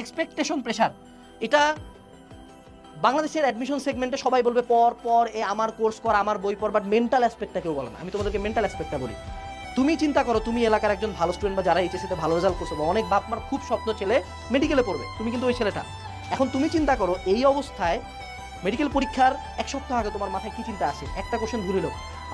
Expectation pressure এটা বাংলাদেশের admission সেগমেন্টে সবাই বলবে, পর পর, এ আমার কোর্স কর, আমার বই পর বাট মেন্টাল অ্যাসপেক্টটা কেউ বলে না। আমি তোমাদেরকে মেন্টাল অ্যাসপেক্টটা বলি। তুমি চিন্তা করো, তুমি এলাকার একজন ভালো স্টুডেন্ট বা যারা এইচএসিতে ভালো রেজাল্ট করছ বা অনেক বাপ মার খুব স্বপ্ন ছেলে মেডিকেলে পড়বে, তুমি কিন্তু ওই ছেলেটা। এখন তুমি চিন্তা করো, এই অবস্থায় মেডিকেল পরীক্ষার এক সপ্তাহ আগে তোমার মাথায় কি চিন্তা আসে একটা কোশ্চেন ঘুরিল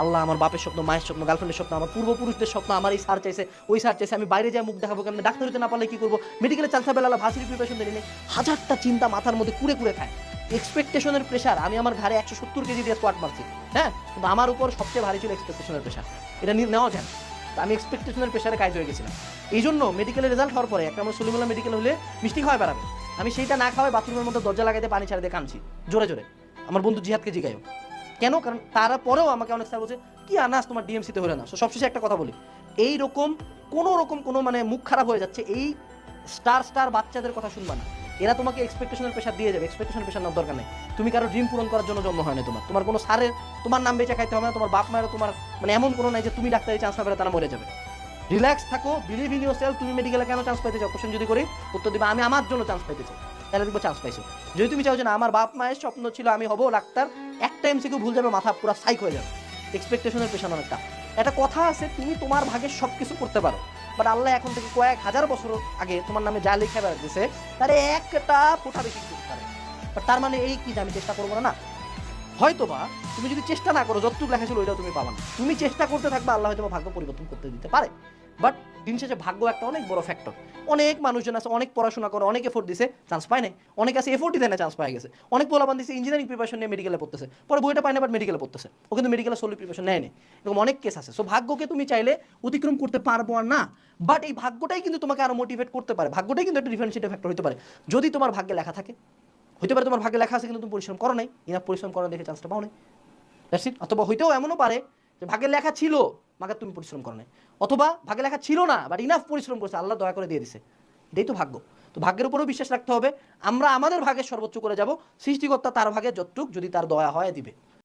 আল্লাহ, আমার বাপের স্বপ্ন, মায়ের স্বপ্ন গার্লফ্রেন্ডের স্বপ্ন, আমার পূর্বপুরুষদের স্বপ্ন, আমার এই সার চাইছে, ওই সার চাইছে, আমি বাইরে যাই, মুখ দেখাবো কেমন? ডাক্তার হতে না পারলে কি করব? মেডিকেলে হবে আল্লাহ ভাসির প্রিপারেশন দেরি হাজারটা চিন্তা মাথার মধ্যে কুড়ে কুড়ে খায়। এক্সপেকটেশনের প্রেশার আমি আমার ঘরে একশো সত্তর কেজি দিয়ে স্কোয়াট মারছি। হ্যাঁ? কিন্তু আমার উপর সবচেয়ে ভারী ছিল এক্সপেকটেশনের প্রেশার এটা নেওয়া যায় আমি এক্সপেকটেশনের প্রেশারে কাজ হয়ে গেছিলাম। এই জন্য মেডিকেলের রেজাল্ট হওয়ার পরে, একটা আমার সলিমুল্লাহ মেডিকেল হলে মিষ্টি খাওয়াই বেড়াবে। আমি সেইটা না খাওয়াই বাথরুমের মধ্যে দরজা লাগাইতে পানি ছাড়া দিয়ে কামছি জোরে জোরে। আমার বন্ধু জিহাদকে জিগাইও। কেন? কারণ তারা পরেও আমাকে অনেক স্যার বলছে, কি আনাস, তোমার ডিএমসিতে হলে না? সবশেষে একটা কথা বলি। এই রকম কোনো রকম কোনো মানে মুখ খারাপ হয়ে যাচ্ছে, এই স্টার স্টার বাচ্চাদের কথা শুনবা না। এরা তোমাকে এক্সপেকটেশনের প্রেশার দিয়ে যাবে। এক্সপেকটেশন প্রেশার নেওয়ার দরকার নেই। তুমি কারও ড্রিম পূরণ করার জন্য জন্ম হয় না তোমার। তোমার কোনো সারের তোমার নাম বেঁচে খাইতে হবে না, তোমার বাপ মায়েরও তোমার মানে এমন কোনো নাই যে তুমি ডাক্তারি চান্স না পেলে তারা মরে যাবে। রিল্যাক্স থাকো বিলিভ ইন ইউর সেলফ তুমি মেডিকেলে কেন চান্স পাইতে চাও কোশ্চেন যদি করি, উত্তর দিবে, আমি আমার জন্য চান্স পাইতে চাই তাহলে দেখব চান্স পাইছো। যদি তুমি চাও যে না, আমার বাপ মায়ের স্বপ্ন ছিল আমি হব ডাক্তার, একটা এমসিকিউ ভুল যাবে, মাথা পুরো সাইক হয়ে যাবে। এক্সপেকটেশনের পেশান অনেকটা। একটা কথা আছে, তুমি তোমার ভাগে সব কিছু করতে পারো। বাট আল্লাহ এখন থেকে কয়েক হাজার বছর আগে তোমার নামে যা লিখে বেড়াতেছে তার একটা ফোটা বেশি করতে পারে বাট তার মানে এই কি যে আমি চেষ্টা করব না হয়তোবা তুমি যদি চেষ্টা না করো, যতটুকু লেখা ছিল ওইটাও তুমি পাবা না। তুমি চেষ্টা করতে থাকবে, আল্লাহ হয়তো ভাগ্য পরিবর্তন করতে দিতে পারে। বাট দিন শেষে ভাগ্য একটা অনেক বড় ফ্যাক্টর অনেক মানুষজন আছে, অনেক পড়াশোনা করে, অনেক এফোর্ট দিছে চান্স পায় নাই। অনেক আছে এফোর্টই দেয় না চান্স পায় গেছে। অনেক পোলাপান দিছে ইঞ্জিনিয়ারিং প্রিপারেশন নিয়ে মেডিকেলে পড়তেছে। পরে বইটা পায় না বাট মেডিকেলে পড়তেছে। ও কিন্তু মেডিকেলে সোলি প্রিপারেশন নেয় নি এরকম অনেক কেস আছে। সো ভাগ্যকে তুমি চাইলে অতিক্রম করতে পারব আর না। বাট এই ভাগ্যটাই কিন্তু তোমাকে আরও মোটিভেট করতে পারে। ভাগ্যটাই কিন্তু একটা ডিফারেন্সিয়েটিভ ফ্যাক্টর হতে পারে। যদি তোমার ভাগ্যে লেখা থাকে হতে পারে তোমার ভাগ্যে লেখা আছে, কিন্তু তুমি পরিশ্রম করো নাই। ইনাফ পরিশ্রম করো দেখে চান্সটা পাও নাই। অথবা হইতেও এমনও পারে যে ভাগ্যে লেখা ছিল মাকে তুমি পরিশ্রম করো নাই। অথবা ভাগ্যে লেখা ছিল না বাট ইনাফ পরিশ্রম করছে, আল্লাহ দয়া করে দিয়ে দিছে। এটাই তো ভাগ্য। তো ভাগ্যের উপরেও বিশ্বাস রাখতে হবে, আমরা আমাদের ভাগে সর্বোচ্চ করে যাব, সৃষ্টিকর্তা তার ভাগে যতটুক, যদি তার দয়া হয়, দিবে।